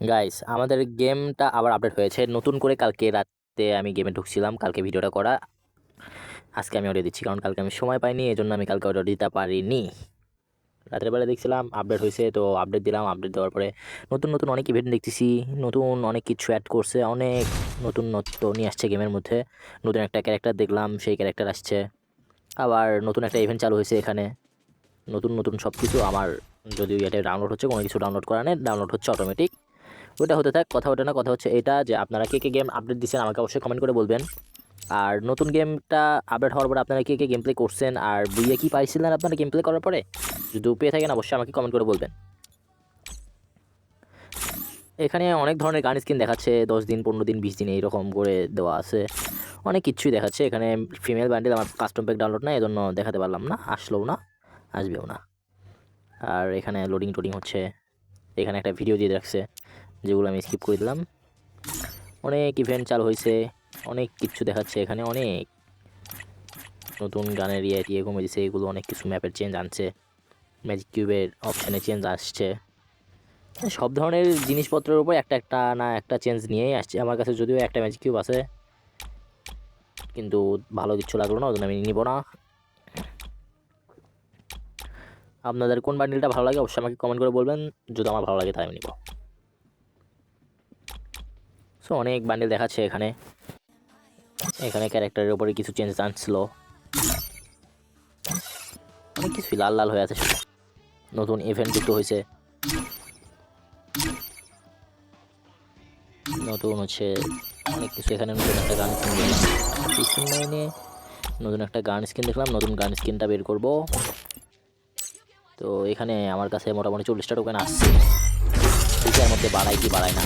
Guys আমাদের গেমটা আবার আপডেট হয়েছে। নতুন করে কালকে রাতে আমি গেমে ঢুকছিলাম। কালকে ভিডিওটা করা। আজকে আমি অডিও দিচ্ছি, কারণ কালকে আমি সময় পাইনি এই জন্য আমি কালকে অডিও দিতে পারিনি। রাতের বেলা দেখছিলাম আপডেট হয়েছে, তো আপডেট দিলাম। আপডেট দেওয়ার পরে নতুন নতুন অনেক ইভেন্ট দেখতেছি। নতুন অনেক কিছু অ্যাড করছে। অনেক নতুন নত্য নিয়ে আসছে গেমের মধ্যে। নতুন একটা ক্যারেক্টার দেখলাম, সেই ক্যারেক্টার আসছে। আবার নতুন একটা ইভেন্ট চালু হয়েছে এখানে। নতুন নতুন সব কিছু আমার, যদিও এটা ডাউনলোড হচ্ছে, কোনো কিছু ডাউনলোড করা নেই ডাউনলোড হচ্ছে অটোমেটিক ওটা হতে থাক, কথা ওটা না, কথা হচ্ছে এটা যে আপনারা কে কে গেম আপডেট দিচ্ছেন আমাকে অবশ্যই কমেন্ট করে বলবেন। আর নতুন গেমটা আপডেট হওয়ার পরে আপনারা কে কে গেম প্লে করছেন আর বুইয়ে কী পাইছিলেন আপনারা গেম প্লে করার পরে? যদি পেয়ে থাকেন অবশ্যই আমাকে কমেন্ট করে বলবেন। এখানে অনেক ধরনের গান স্কিন দেখাচ্ছে, দশ দিন, পনেরো দিন, বিশ দিন এইরকম করে দেওয়া আছে। অনেক কিছুই দেখাচ্ছে, এখানে ফিমেল ব্যান্ডেল আমার কাস্টম প্যাক ডাউনলোড না এজন্য দেখাতে পারলাম না, আসলেও না, আসবেও না। আর এখানে লোডিং টোডিং হচ্ছে, এখানে একটা ভিডিও দিয়ে রাখছে। যেগুলো আমি স্কিপ করে দিলাম। অনেক ইভেন্ট চালু হয়েছে, অনেক কিছু দেখাচ্ছে এখানে, অনেক নতুন গানের ইয়ে টিয়ে কমে দিছে এগুলো অনেক কিছু ম্যাপের চেঞ্জ আনছে ম্যাজিক কিউবের অপশানে চেঞ্জ আসছে। সব ধরনের জিনিসপত্রের উপর একটা একটা না একটা চেঞ্জ নিয়েই আসছে। আমার কাছে যদিও একটা ম্যাজিক কিউব আছে, কিন্তু ভালো কিছু লাগল না ওই জন্য আমি নিব না। আপনাদের কোন বান্ডিলটা ভালো লাগে অবশ্যই আমাকে কমেন্ট করে বলবেন, যদি আমার ভালো লাগে তাই আমি নিব। সো অনেক বান্ডিল দেখাচ্ছে এখানে। এখানে ক্যারেক্টারের উপরে কিছু চেঞ্জ আনছিল। অনেক কিছুই লাল লাল হয়ে আছে। নতুন ইভেন্ট যুক্ত হয়েছে। নতুন হচ্ছে অনেক কিছু। এখানে নতুন একটা গান স্কিন দেখলাম নিয়ে নতুন একটা গান স্কিন দেখলাম। নতুন গান স্কিনটা বের করব। তো এখানে আমার কাছে মোটামুটি চল্লিশটা টোকেন আসছে। মধ্যে বাড়াই কি বাড়ায় না।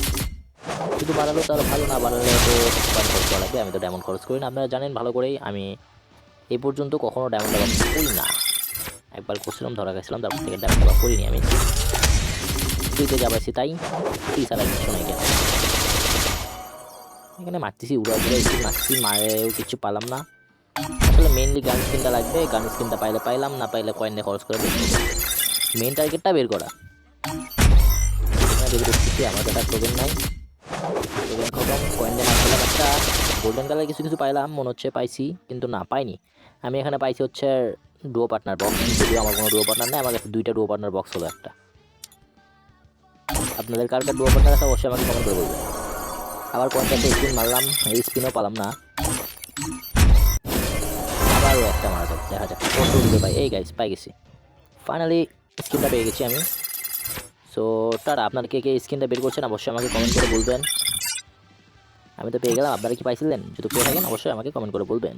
শুধু বাড়ালেও তাহলে ভালো না বাড়ালে তো ডায়মন্ড খরচ করা লাগবে? আমি তো ডায়মন্ড খরচ করি না। আপনারা জানেন ভালো করেই আমি এ পর্যন্ত কখনো ডায়মন্ড লাভ করি না। একবার করছিলাম, ধরা গেছিলাম তারপর থেকে ডায়মন্ড লাভ করিনি আমি। ফ্রিতে যাবাইছি তাই। ফ্রি ছাড়া কিছু নাই কেন এখানে মারতেছি উড়া উড়া একটু মারছি, মারেও কিছু পালাম না। আসলে মেইনলি গান স্কিনটা লাগবে গান স্কিনটা পাইলে পাইলাম, না পাইলে কয়েন দিয়ে খরচ করে মেইন টার্গেটটা বের করা। আমার কাছে টোকেন নাই। টোকেন খতম কয়েন দিয়ে মারছিলাম একটা গোল্ডেন কালার কিছু কিছু পাইলাম মনে হচ্ছে পাইছি কিন্তু না পাইনি আমি এখানে পাইছি হচ্ছে ডুয়ো পার্টনার বক্স যদিও আমার কোনো ডুয়ো পার্টনার নেই আমার দুইটা ডুয়ো পার্টনার বক্স হলো একটা আপনাদের কার কার ডুয়ো পার্টনার আছে অবশ্যই আমাকে কমেন্ট করে বলবেন আবার পঞ্চাশে স্পিন মারলাম এই স্পিনও পালাম না আবারও একটা মারা যাক দেখা যাক কত দিতে পাই এই গাইস পাই গেছি ফাইনালি স্কিনটা পেয়ে গেছি আমি সো তারা আপনার কে কে স্কিনটা বের করছেন, অবশ্যই আমাকে কমেন্ট করে বলবেন। আমি তো পেয়ে গেলাম, আপনারা কি পাইছিলেন? যদি পেয়ে থাকেন, অবশ্যই আমাকে কমেন্ট করে বলবেন।